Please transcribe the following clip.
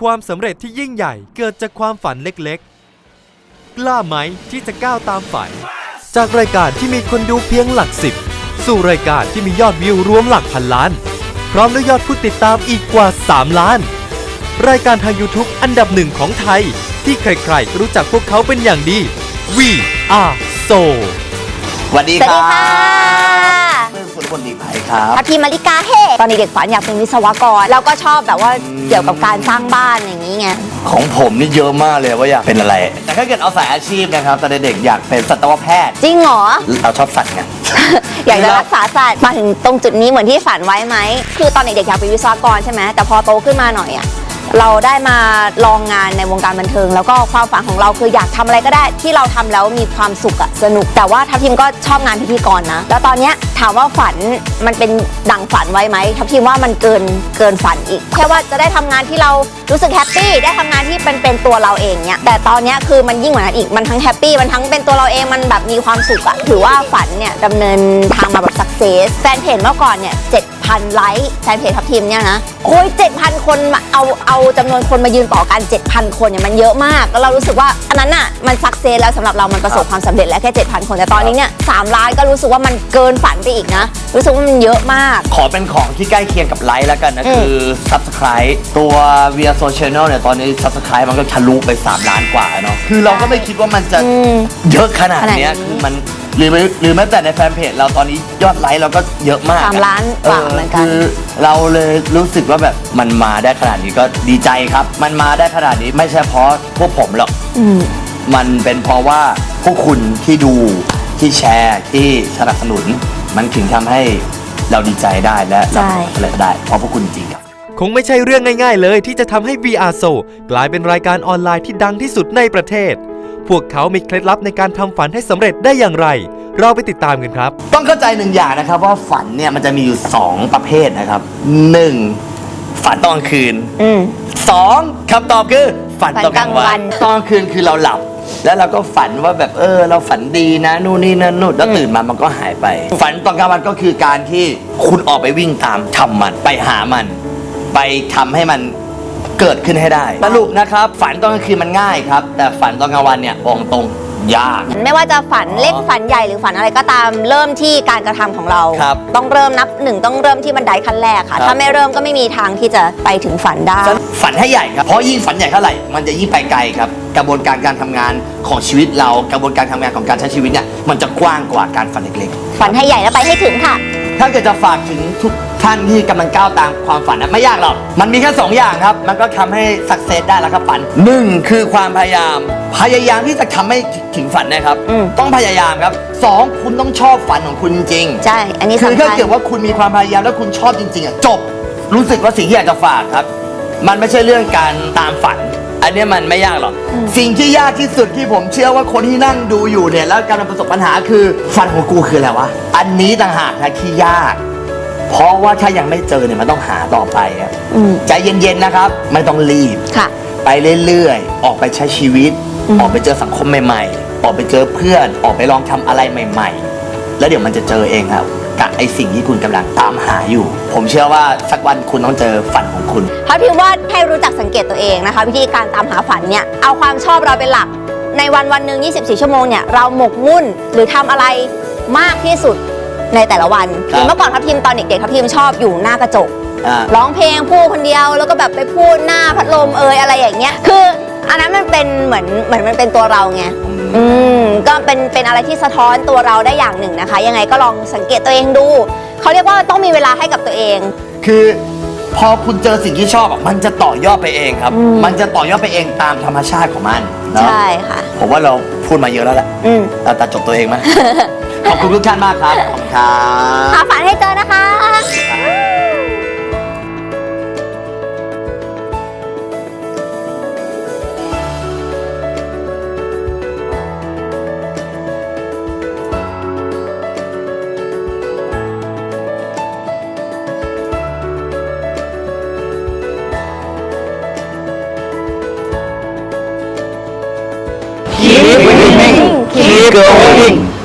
ความสำเร็จที่ยิ่งใหญ่เกิดจากความฝันเล็กๆ กล้าไหมที่จะก้าวตามฝัน จากรายการที่มีคนดูเพียงหลักสิบ สู่รายการที่มียอดวิวรวมหลักพันล้าน พร้อมด้วยยอดผู้ติดตามอีกกว่า 3 ล้าน รายการทาง YouTube อันดับหนึ่งของไทย ที่ใครๆ รู้จักพวกเขาเป็นอย่างดี We are so สวัสดีสวัสคดีรับค่ะเครับพัทีมาริกาเฮตอนเด็กๆฝันอยากเป็นวิศวกร แล้วก็ชอบแบบว่าเกี่ยวกับการสร้างบ้านอย่างนี้ไง ของผมนี่เยอะมากเลยว่าอยากเป็นอะไร แต่ถ้าเกิดเอาสายอาชีพนะครับตอนเด็กๆอยากเป็นสัตวแพทย์ จริงเหรอ เราชอบสัตว์ไง อยากจะรักษาสัตว์มาถึงตรงจุดนี้เหมือนที่ฝันไว้ไหม คือตอนเด็กๆอยากเป็นวิศวกรใช่ไหมแต่พอโตขึ้นมาหน่อยอะ เราได้มาลองงานในวงการบันเทิง แล้วก็ความฝันของเราคืออยากทำอะไรก็ได้ที่เราทำแล้วมีความสุขอะสนุก แต่ว่าทัพทิมก็ชอบงานพิธีกรนะ แล้วตอนเนี้ยถามว่าฝันมันเป็นดังฝันไว้ไหมทัพทิมว่ามันเกินเกินฝันอีก แค่ว่าจะได้ทำงานที่เรารู้สึกแฮปปี้ได้ทำงานที่เป็นเป็นตัวเราเองเนี่ยแต่ตอนเนี้ยคือมันยิ่งกว่านั้นอีกมันทั้งแฮปปี้มันทั้งเป็นตัวเราเองมันแบบมีความสุขอะถือว่าฝันเนี่ยดำเนินทางมาแบบสักเซสแฟนเพจเมื่อก่อนเนี่ย7,000ไลค์แฟนเพจทัพทิมเนี่ยนะโอ้ย7,000 คนมาเอาเอาจำนวนคนมายืนต่อกัน 7,000 คนเนี่ยมันเยอะมาก แล้วเรารู้สึกว่าอันนั้นอะมันสักเซสแล้วสำหรับเรามันประสบความสำเร็จแล้วแค่ 7,000 คนแต่ตอนนี้เนี่ย3ล้านก็รู้สึกว่ามันเกินฝันไปอีกนะ รู้สึกว่ามันเยอะมาก ขอเป็นของที่ใกล้เคียงกับไลค์แล้วกันนะ อืม คือ Subscribe ตัว Via Social Channel เนี่ย ตอนนี้ Subscribe มันก็ทะลุไป 3 ล้านกว่าเนาะคือเราก็ไม่คิดว่ามันจะอืมเยอะขนาดเนี้ย ขนาดนี้ คือมันหรือไม่หรือแม้แต่ในแฟนเพจเราตอนนี้ยอดไลค์เราก็เยอะมากสามล้านกว่าเหมือนกัน คือเราเลยรู้สึกว่าแบบมันมาได้ขนาดนี้ก็ดีใจครับ มันมาได้ขนาดนี้ไม่ใช่เพราะพวกผมหรอกอืม มันเป็นเพราะว่าพวกคุณที่ดูที่แชร์ที่สนับสนุน มันถึงทำให้เราดีใจได้และเราใช่อะไรก็ได้เพราะพวกคุณจริงครับ คงไม่ใช่เรื่องง่ายๆเลยที่จะทำให้ VR So กลายเป็นรายการออนไลน์ที่ดังที่สุดในประเทศ พวกเขามีเคล็ดลับในการทำฝันให้สำเร็จได้อย่างไร เราไปติดตามกันครับ ต้องเข้าใจหนึ่งอย่างนะครับว่าฝันเนี่ยมันจะมีอยู่ 2 ประเภทนะครับ 1. ฝันตอนกลางคืน อืม 2. คำตอบคือ ฝันตอนกลางวัฝันกลางวันนตอนกลางคืนคือเราหลับ แล้วเราก็ฝันว่าแบบเออ เราฝันดีนะนู่นนี่นั่นนู่นแล้วตื่นมามันก็หายไป ฝันตอนกลางวันก็คือการที่คุณออกไปวิ่งตามทำมันไปหามัน ไปทำให้มัน เกิดขึ้นให้ได้ สรุปนะครับ ฝันตอนกลางคืนมันง่ายครับ แต่ฝันตอนกลางวันเนี่ยบอกตรงยาก ไม่ว่าจะฝันเล็กฝันใหญ่หรือฝันอะไรก็ตามเริ่มที่การกระทำของเรา ครับต้องเริ่มนับหนึ่งต้องเริ่มที่บันไดขั้นแรกค่ะ ครับ ถ้าไม่เริ่มก็ไม่มีทางที่จะไปถึงฝันได้ ฝันให้ใหญ่ครับ เพราะยิ่งฝันใหญ่เท่าไหร่ มันจะยิ่งไปไกลครับ กระบวนการการทำงานของชีวิตเรา กระบวนการทำงานของการใช้ชีวิตเนี่ย มันจะกว้างกว่าการฝันเล็กฝันให้ใหญ่แล้วไปให้ถึงค่ะๆ ถ้าเกิดจะฝากถึงทุกท่านที่กำลังก้าวตามความฝันนะไม่ยากหรอก มันมีแค่สองอย่างครับ มันก็ทำให้สักเซสได้แล้วครับฝันหนึ่งคือความพยายาม พยายามที่จะทำให้ถึงฝันนะครับ อืม ต้องพยายามครับสองคุณต้องชอบฝันของคุณจริงๆใช่ อันนี้คือสำถ้าคัญ เกิดว่าคุณมีความพยายามแล้วคุณชอบจริงๆอะจบ รู้สึกว่าสิ่งที่อยากจะฝากครับ มันไม่ใช่เรื่องการตามฝัน อันเนี้ยมันไม่ยากหรอก สิ่งที่ยากที่สุดที่ผมเชื่อว่าคนที่นั่งดูอยู่เนี่ยแล้วกำลังประสบปัญหาคือฝันของกูคืออะไรวะ อันนี้ต่างหากนะที่ยาก เพราะว่าถ้ายังไม่เจอเนี่ยมันต้องหาต่อไปครับอืมใจเย็นๆนะครับ ไม่ต้องรีบ ค่ะ ไปเรื่อยๆ ออกไปใช้ชีวิต อืม ออกไปเจอสังคมใหม่ๆ ออกไปเจอเพื่อน ออกไปลองทำอะไรใหม่ ๆ แล้วเดี๋ยวมันจะเจอเองครับ กับไอสิ่งที่คุณกำลังตามหาอยู่ ผมเชื่อว่าสักวันคุณต้องเจอฝันของคุณ เพราะพิมว่าให้รู้จักสังเกตตัวเองนะคะ วิธีการตามหาฝันเนี่ยเอาความชอบเราเป็นหลัก ในวันวันหนึ่ง24 ชั่วโมงเนี่ยเราหมกมุ่นหรือทำอะไรมากที่สุดในแต่ละวันครับเมื่อก่อนทัพทิมตอนเด็กๆทัพทิมชอบอยู่หน้ากระจก อ่า ร้องเพลงพูดคนเดียวแล้วก็แบบไปพูดหน้าพัดลมเอยอะไรอย่างเงี้ยคือ อันนั้นมันเป็นเหมือนเหมือนมันเป็นตัวเราไงอืมก็เป็นเป็นอะไรที่สะท้อนตัวเราได้อย่างหนึ่งนะคะ ยังไงก็ลองสังเกตตัวเองดู เขาเรียกว่าต้องมีเวลาให้กับตัวเอง คือพอคุณเจอสิ่งที่ชอบอะมันจะต่อยอดไปเองครับ อืม มันจะต่อยอดไปเองตามธรรมชาติของมันเนาะใช่ค่ะ ผมว่าเราพูดมาเยอะแล้วแหละอืมเราตัดจบตัวเองไหม ขอบคุณทุกท่านมากครับ ขอบคุณครับ หาฝันให้เจอนะคะ keep going